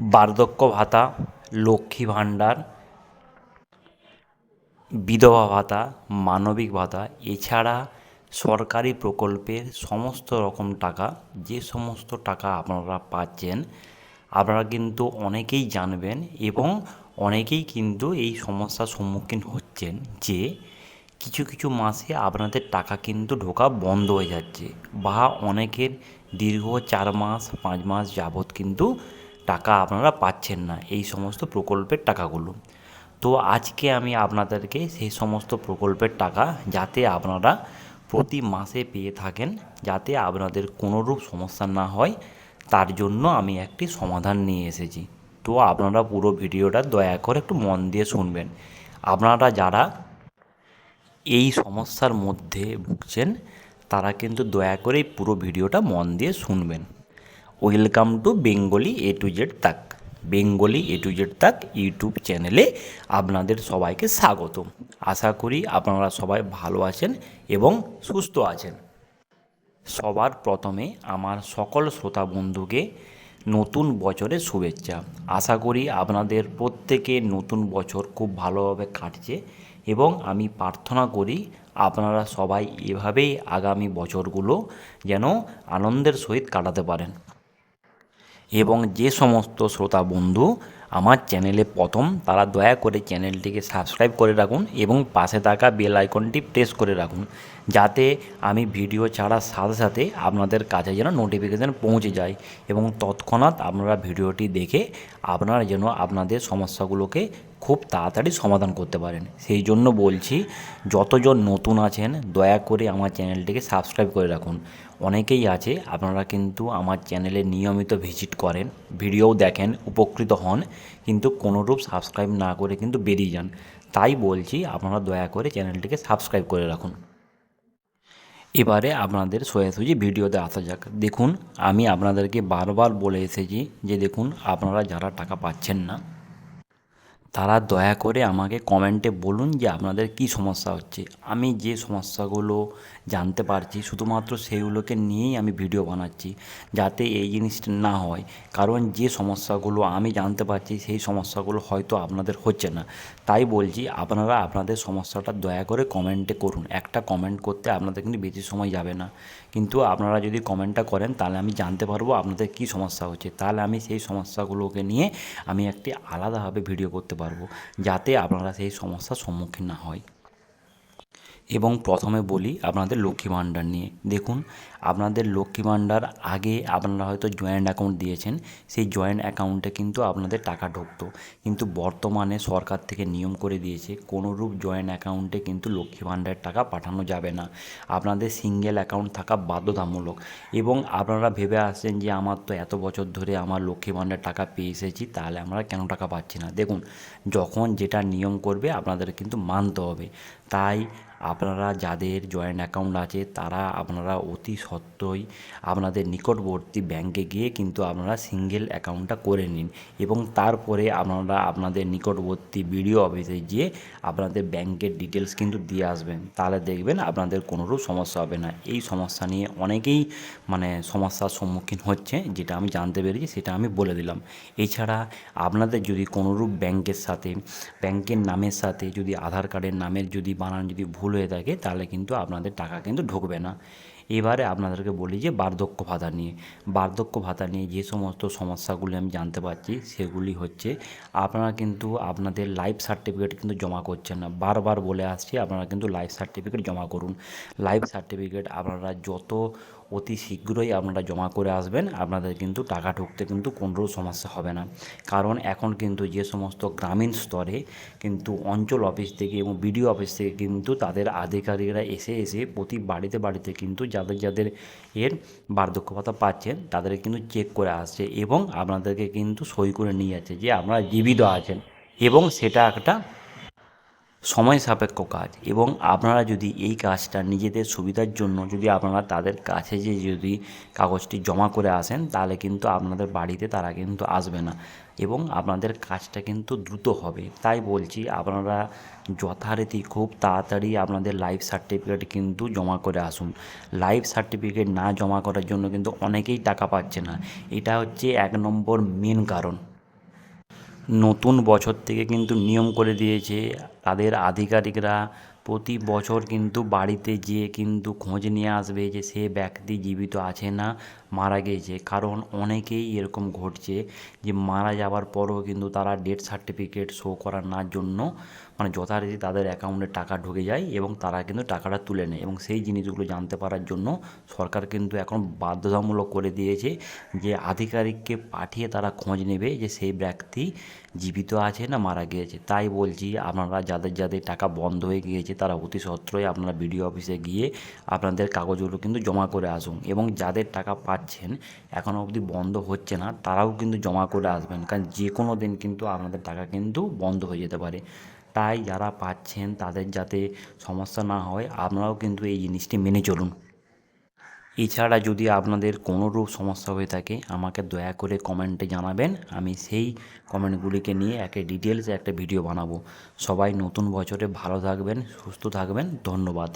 বার্ধক্য ভাতা, লক্ষ্মী ভাণ্ডার, বিধবা ভাতা, মানবিক ভাতা, এছাড়া সরকারি প্রকল্পের সমস্ত রকম টাকা, যে সমস্ত টাকা আপনারা পাচ্ছেন, আপনারা কিন্তু অনেকেই জানবেন এবং অনেকেই কিন্তু এই সমস্যার সম্মুখীন হচ্ছেন যে কিছু কিছু মাসে আপনাদের টাকা কিন্তু ঢোকা বন্ধ হয়ে যাচ্ছে বা অনেকের দীর্ঘ চার মাস, পাঁচ মাস যাবৎ কিন্তু টাকা আপনারা পাচ্ছেন না, এই সমস্ত প্রকল্পের টাকাগুলো। তো আজকে আমি আপনাদেরকে সেই সমস্ত প্রকল্পের টাকা যাতে আপনারা প্রতি মাসে পেয়ে থাকেন, যাতে আপনাদের কোনোরূপ সমস্যা না হয়, তার জন্য আমি একটি সমাধান নিয়ে এসেছি। তো আপনারা পুরো ভিডিওটা দয়া করে একটু মন দিয়ে শুনবেন। আপনারা যারা এই সমস্যার মধ্যে ভুগছেন, তারা কিন্তু দয়া করে পুরো ভিডিওটা মন দিয়ে শুনবেন। Welcome to Bengali A to Z Tak Bengali A to Z Tak YouTube চ্যানেলে আপনাদের সবাইকে স্বাগত আশা করি আপনারা সবাই ভালো আছেন এবং সুস্থ আছেন। সবার প্রথমে আমার সকল শ্রোতা বন্ধুকে নতুন বছরের শুভেচ্ছা। আশা করি আপনাদের প্রত্যেকে নতুন বছর খুব ভালোভাবে কাটছে এবং আমি প্রার্থনা করি আপনারা সবাই এভাবেই আগামী বছরগুলো যেন আনন্দের সহিত কাটাতে পারেন। এবং যে সমস্ত শ্রোতা বন্ধু আমার চ্যানেলে প্রথম, তারা দয়া করে চ্যানেলটিকে সাবস্ক্রাইব করে রাখুন এবং পাশে থাকা বেল আইকনটি প্রেস করে রাখুন, যাতে আমি ভিডিও ছাড়ার সাথে সাথে আপনাদের কাছে যেন নোটিফিকেশান পৌঁছে যায় এবং তৎক্ষণাৎ আপনারা ভিডিওটি দেখে আপনারা যেন আপনাদের সমস্যাগুলোকে খুব তাড়াতাড়ি সমাধান করতে পারেন। সেই জন্য বলছি, যতজন নতুন আছেন, দয়া করে আমার চ্যানেলটিকে সাবস্ক্রাইব করে রাখুন। অনেকেই আছে, আপনারা কিন্তু আমার চ্যানেলে নিয়মিত ভিজিট করেন ভিডিও দেখেন, উপকৃত হন, কিন্তু কোনোরূপ সাবস্ক্রাইব না করে কিন্তু বেরিয়ে যান। তাই বলছি, আপনারা দয়া করে চ্যানেলটিকে সাবস্ক্রাইব করে রাখুন। এবারে আপনাদের সোজাসুজি ভিডিওতে আসা যাক। দেখুন, আমি আপনাদেরকে বারবার বলে এসেছি যে, দেখুন, আপনারা যারা টাকা পাচ্ছেন না তারা দয়া করে আমাকে কমেন্টে বলুন যে আপনাদের কী সমস্যা হচ্ছে। আমি যে সমস্যাগুলো জানতে পারছি শুধুমাত্র সেইগুলোকে নিয়েই আমি ভিডিও বানাচ্ছি যাতে এই জিনিসটা না হয়। কারণ যে সমস্যাগুলো আমি জানতে পারছি সেই সমস্যাগুলো হয়তো আপনাদের হচ্ছে না। তাই বলছি আপনারা আপনাদের সমস্যাটা দয়া করে কমেন্টে করুন। একটা কমেন্ট করতে আপনাদের কিন্তু বেশি সময় যাবে না। কিন্তু আপনারা যদি কমেন্টটা করেন, তাহলে আমি জানতে পারব আপনাদের কি সমস্যা হচ্ছে। তাহলে আমি সেই সমস্যাগুলোকে নিয়ে আমি একটি আলাদাভাবে ভিডিও করতে পারব, যাতে আপনারা সেই সমস্যার সম্মুখীন না হয়। এবং প্রথমে বলি আপনাদের লক্ষ্মী ভাণ্ডার নিয়ে। দেখুন, আপনাদের লক্ষ্মী ভাণ্ডার আগে আপনারা হয়তো জয়েন্ট অ্যাকাউন্ট দিয়েছেন, সেই জয়েন্ট অ্যাকাউন্টে কিন্তু আপনাদের টাকা ঢুকতো। কিন্তু বর্তমানে সরকার থেকে নিয়ম করে দিয়েছে, কোনোরূপ জয়েন্ট অ্যাকাউন্টে কিন্তু লক্ষ্মী ভাণ্ডারের টাকা পাঠানো যাবে না। আপনাদের সিঙ্গেল অ্যাকাউন্ট থাকা বাধ্যতামূলক। এবং আপনারা ভেবে আসছেন যে, আমার তো এত বছর ধরে আমার লক্ষ্মী ভাণ্ডার টাকা পেয়ে এসেছি, তাহলে আমরা কেন টাকা পাচ্ছি না? দেখুন, যখন যেটা নিয়ম করবে, আপনাদের কিন্তু মানতে হবে। তাই আপনারা যাদের জয়েন্ট অ্যাকাউন্ট আছে, তারা আপনারা অতি সত্ত্বই আপনাদের নিকটবর্তী ব্যাংকে গিয়ে কিন্তু আপনারা সিঙ্গেল অ্যাকাউন্টটা করে নিন। এবং তারপরে আপনারা আপনাদের নিকটবর্তী বিডিও অফিসে গিয়ে আপনাদের ব্যাংকের ডিটেলস কিন্তু দিয়ে আসবেন। তাহলে দেখবেন আপনাদের কোনোরূপ সমস্যা হবে না। এই সমস্যা নিয়ে অনেকেই মানে সমস্যার সম্মুখীন হচ্ছে, যেটা আমি জানতে পেরেছি, সেটা আমি বলে দিলাম। এছাড়া আপনাদের যদি কোনোরূপ ব্যাংকের সাথে ব্যাংকের নামের সাথে যদি আধার কার্ডের নামের যদি বানান, যদি ভুল হয়ে থাকে, তাহলে কিন্তু আপনাদের টাকা কিন্তু ঢুকবে না। এবারে আপনাদেরকে বলি যে, বার্ধক্য ভাতা নিয়ে। বার্ধক্য ভাতা নিয়ে যে সমস্ত সমস্যাগুলি আমি জানতে পারছি, সেগুলি হচ্ছে, আপনারা কিন্তু আপনাদের লাইফ সার্টিফিকেট কিন্তু জমা করছেন না। বারবার বলে আসছি, আপনারা কিন্তু লাইফ সার্টিফিকেট জমা করুন। লাইফ সার্টিফিকেট আপনারা যত অতি শীঘ্রই আপনারা জমা করে আসবেন। আপনাদের কিন্তু টাকা ঢুকতে কিন্তু কোনোরূপ সমস্যা হবে না। কারণ এখন কিন্তু যে সমস্ত গ্রামীণ স্তরে কিন্তু অঞ্চল অফিস থেকে এবং বিডিও অফিস থেকে কিন্তু তাদের আধিকারিকরা এসে এসে প্রতি বাড়িতে বাড়িতে কিন্তু যাদের যাদের এর বার্ধক্য ভাতা পাচ্ছেন, তাদের কিন্তু চেক করে আসছে এবং আপনাদেরকে কিন্তু সই করে নিয়ে যাচ্ছে যে আপনারা জীবিত আছেন এবং সেটা একটা সময় সাপেক্ষ কাজ এবং আপনারা যদি এই কাজটা নিজেদের সুবিধার জন্য যদি আপনারা তাদের কাছে যে যদি কাগজটি জমা করে আসেন, তাহলে কিন্তু আপনাদের বাড়িতে তারা কিন্তু আসবে না এবং আপনাদের কাজটা কিন্তু দ্রুত হবে। তাই বলছি, আপনারা যথারীতি খুব তাড়াতাড়ি আপনাদের লাইফ সার্টিফিকেট কিন্তু জমা করে আসুন। লাইফ সার্টিফিকেট না জমা করার জন্য কিন্তু অনেকেই টাকা পাচ্ছে না। এটা হচ্ছে এক নম্বর মেন কারণ। নতুন বছর থেকে কিন্তু নিয়ম করে দিয়েছে। তাদের আধিকারিকরা প্রতি বছর কিন্তু বাড়িতে যেয়ে কিন্তু খোঁজ নিয়ে আসবে যে সে ব্যক্তি জীবিত আছে না। মারা গিয়েছে। কারণ অনেকেই এরকম ঘটছে যে মারা যাওয়ার পরও কিন্তু তারা ডেথ সার্টিফিকেট শো করার না জন্য মানে যথারীতি তাদের অ্যাকাউন্টে টাকা ঢুকে যায় এবং তারা কিন্তু টাকাটা তুলে নেয় এবং সেই জিনিসগুলো জানতে পারার জন্য সরকার কিন্তু এখন বাধ্যতামূলক করে দিয়েছে যে আধিকারিককে পাঠিয়ে তারা খোঁজ নেবে যে সেই ব্যক্তি জীবিত আছে না মারা গিয়েছে। তাই বলছি আপনারা যাদের যাদের টাকা বন্ধ হয়ে গিয়েছে তারা অতি সত্বরই আপনারা বিডিও অফিসে গিয়ে আপনাদের কাগজগুলো কিন্তু জমা করে আসুন এবং যাদের টাকা পাচ্ছেন এখনও অবধি বন্ধ হচ্ছে না, তারাও কিন্তু জমা করে আসবেন, কারণ যে কোনো দিন কিন্তু আপনাদের টাকা কিন্তু বন্ধ হয়ে যেতে পারে। তাই যারা পাচ্ছেন, তাদের যাতে সমস্যা না হয়, আপনারাও কিন্তু এই জিনিসটি মেনে চলুন। এছাড়া যদি আপনাদের কোনো রূপ সমস্যা হয়ে থাকে, আমাকে দয়া করে কমেন্টে জানাবেন, আমি সেই কমেন্টগুলিকে নিয়ে একটা ডিটেলসে একটা ভিডিও বানাবো। সবাই নতুন বছরে ভালো থাকবেন, সুস্থ থাকবেন, ধন্যবাদ।